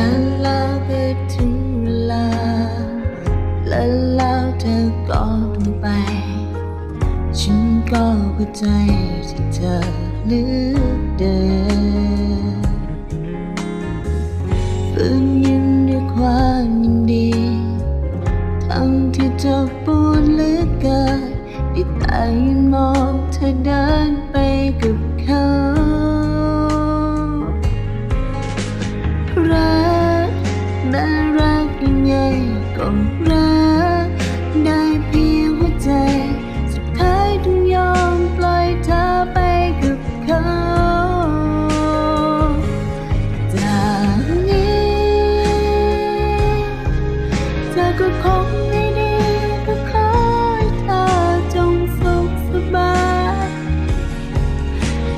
และแล้วก็ถึงเวลา และแล้วเธอก็ต้องไป ฉันก็เข้าใจที่เธอเลือกเดินฝืนยิ้มด้วยความยินดี ทั้งที่เธอปวดเหลือเกินได้แต่ยืนมองเธอเดินไปกับ รักยังไงก็รัก ได้เพียงหัวใจ สุดท้ายต้องยอมปล่อยเธอไปกับเขาจากนี้เธอก็คงไม่ดีก็ขอให้เธอจงสุขสบาย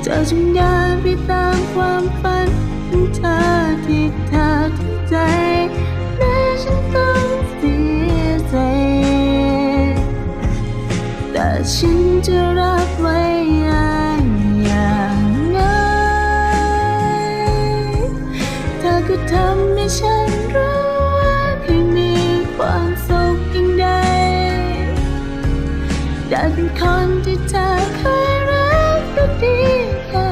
เธอจงเดิ ฉันจะรับไว้อย่างนั้นเธอก็ทำให้ฉันรู้ว่าเคยมีความสุขยิ่งใดได้เป็นคนที่เธอเคยรักก็ดีแค่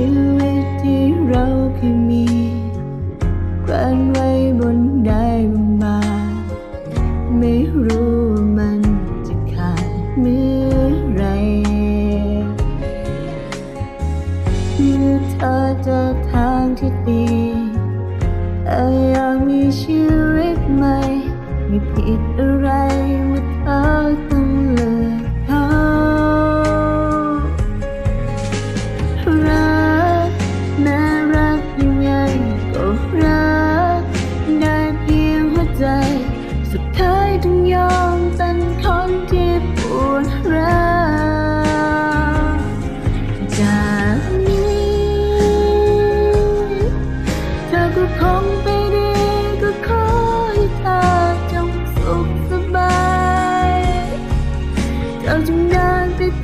ชีวิตที่เราเคยมีแขวนไว้บนได้บางๆไม่รู้มันจะขาดเมื่อไรเมื่อเธอเจอทางที่ดีเธออยากมีชีวิตใหม่ไม่ผิดอะไร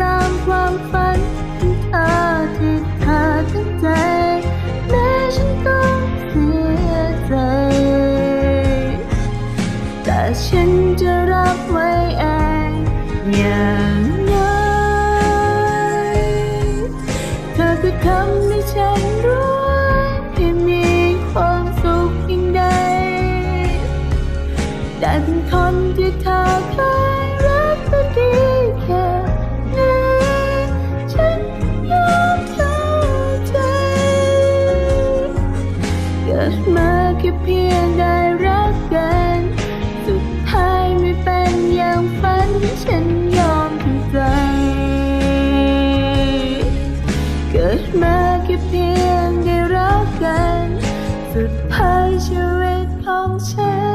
ตามความฝันของเธอที่เธอตั้งใจแม้ฉันต้องเสียใจ แต่ฉันจะรับไว้เองอย่างนั้นเธอก็ทำให้ฉันรู้ว่าที่มีความสุขยิ่งใดด้เป็นคนที่เธอเคย เพียงได้รักกัน สุดท้ายไม่เป็นอย่างฝันฉันยอมทำใจ เกิดมาแค่เพียงได้รักกัน สุดท้ายชีวิตของฉัน